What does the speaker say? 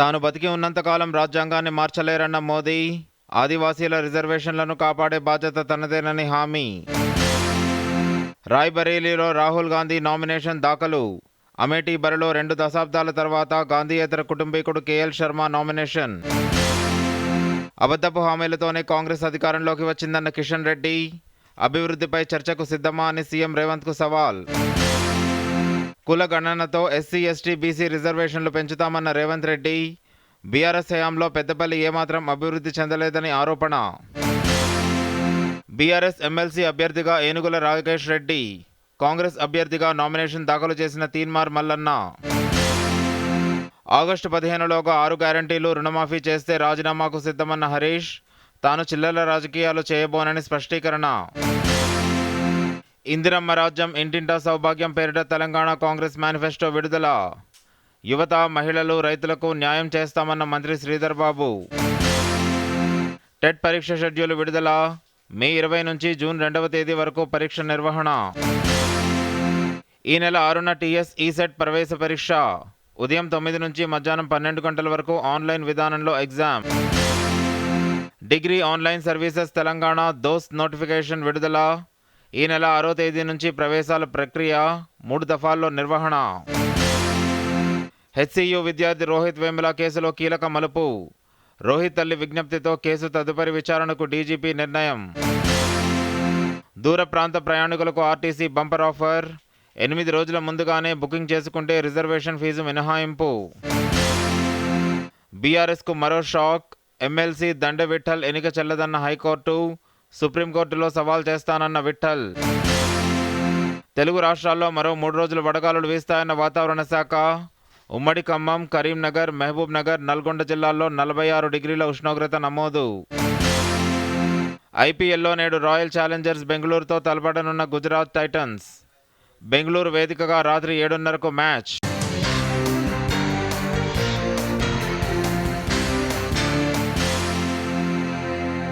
తాను బతికి ఉన్నంతకాలం రాజ్యాంగాన్ని మార్చలేరన్న మోదీ ఆదివాసీల రిజర్వేషన్లను కాపాడే బాధ్యత తనదేనని హామీ. రాయ్బరేలీలో రాహుల్ గాంధీ నామినేషన్ దాఖలు. అమేఠీ బరిలో రెండు దశాబ్దాల తర్వాత గాంధీయేతర కుటుంబీకుడు కేఎల్ శర్మ నామినేషన్. అబద్ధపు హామీలతోనే కాంగ్రెస్ అధికారంలోకి వచ్చిందన్న కిషన్ రెడ్డి అభివృద్ధిపై చర్చకు సిద్ధమా అని సీఎం రేవంత్కు సవాల్. కుల గణనతో ఎస్సీ ఎస్టీ బీసీ రిజర్వేషన్లు పెంచుతామన్న రేవంత్ రెడ్డి బీఆర్ఎస్ హయాంలో పెద్దపల్లి ఏమాత్రం అభివృద్ధి చెందలేదని ఆరోపణ. బీఆర్ఎస్ ఎమ్మెల్సీ అభ్యర్థిగా ఏనుగుల రాకేష్ రెడ్డి కాంగ్రెస్ అభ్యర్థిగా నామినేషన్ దాఖలు చేసిన తీన్మార్ మల్లన్న. ఆగస్టు పదిహేనులోగా ఆరు గ్యారంటీలు రుణమాఫీ చేస్తే రాజీనామాకు సిద్ధమన్న హరీష్ తాను చిల్లర రాజకీయాలు చేయబోనని స్పష్టీకరణ. ఇందిరమ్మ రాజ్యం ఇంటింటా సౌభాగ్యం పేరిట తెలంగాణ కాంగ్రెస్ మేనిఫెస్టో విడుదల. యువత మహిళలు రైతులకు న్యాయం చేస్తామన్న మంత్రి శ్రీధర్ బాబు. టెట్ పరీక్ష షెడ్యూల్ విడుదల. మే ఇరవై నుంచి జూన్ రెండవ తేదీ వరకు పరీక్ష నిర్వహణ. ఈ నెల ఆరున టీఎస్ ఈసెట్ ప్రవేశ పరీక్ష. ఉదయం తొమ్మిది నుంచి మధ్యాహ్నం పన్నెండు గంటల వరకు ఆన్లైన్ విధానంలో exam. Degree online services Telangana DOST notification విడుదల. ఈ నెల ఆరో తేదీ నుంచి ప్రవేశాల ప్రక్రియ మూడు దఫాల్లో నిర్వహణ. హెచ్సియు విద్యార్థి రోహిత్ వేముల కేసులో కీలక మలుపు. రోహిత్ తల్లి విజ్ఞప్తితో కేసు తదుపరి విచారణకు డీజీపీ నిర్ణయం. దూర ప్రాంత ప్రయాణికులకు ఆర్టీసీ బంపర్ ఆఫర్. ఎనిమిది రోజుల ముందుగానే బుకింగ్ చేసుకుంటే రిజర్వేషన్ ఫీజు మినహాయింపు. బీఆర్ఎస్కు మరో షాక్. ఎమ్మెల్సీ దండ విఠల్ ఎన్నిక చెల్లదన్న హైకోర్టు. సుప్రీంకోర్టులో సవాల్ చేస్తానన్న విఠల్. తెలుగు రాష్ట్రాల్లో మరో మూడు రోజులు వడగాలులు వీస్తాయన్న వాతావరణ శాఖ. ఉమ్మడి ఖమ్మం కరీంనగర్ మహబూబ్ నగర్ నల్గొండ జిల్లాల్లో నలభై ఆరు డిగ్రీల ఉష్ణోగ్రత నమోదు. ఐపీఎల్లో నేడు రాయల్ ఛాలెంజర్స్ బెంగళూరుతో తలపడనున్న గుజరాత్ టైటన్స్. బెంగళూరు వేదికగా రాత్రి ఏడున్నరకు మ్యాచ్.